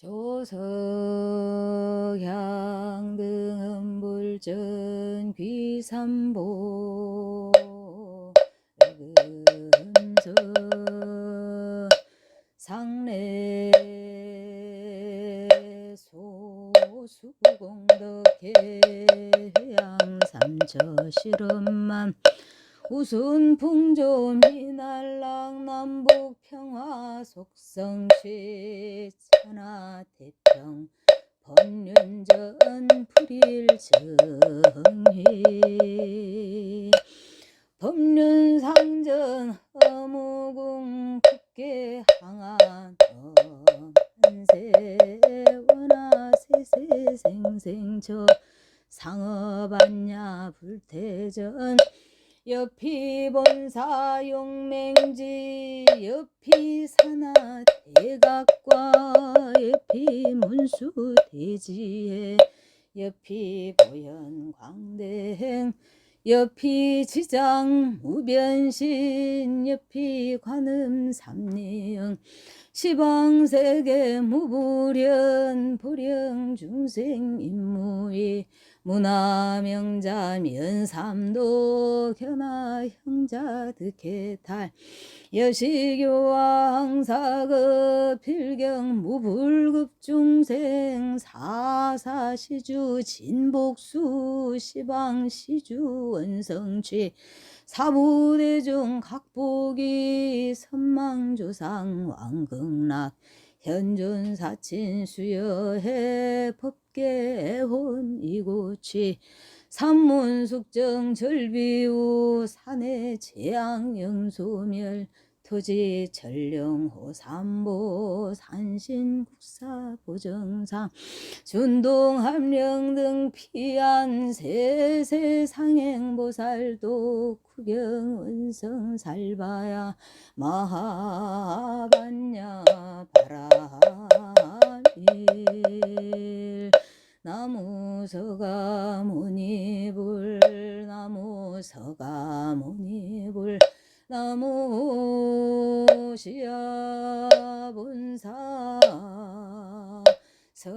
보석향등 불전 귀삼보. 금서 상례 소수공덕해 양 삼처 실험만. 우순 풍조 미 날락 남북 평화 천하 태평 법륜전 불일정희 법륜상전 어무궁 국계 항한 한세 원하 세세생생처 상업안야 불태전 옆이 본사 용맹지 옆이 산하 대각과 옆이 문수 대지에 옆이 보현 광대행 옆이 지장 무변신 옆이 관음 삼리영 시방세계 무불연 불영 중생 임무이 문화명자 면삼도 견하 형자 득해탈 여시교왕 사급 필경 무불급 중생 사사시주 진복수 시방시주 원성취 사부대중 각복이 선망조상 왕극락 현존 사친 수여해 법계혼 이고치 삼문숙정 절비우 산해 재앙 영소멸 토지 전령호 삼보 산신 국사 보정상 준동 함령 등 피한 세세 상행보살도 구경 원성 살바야 마하반야 바라밀. 나무 서가 무니불 나무 서가 시야 본사 서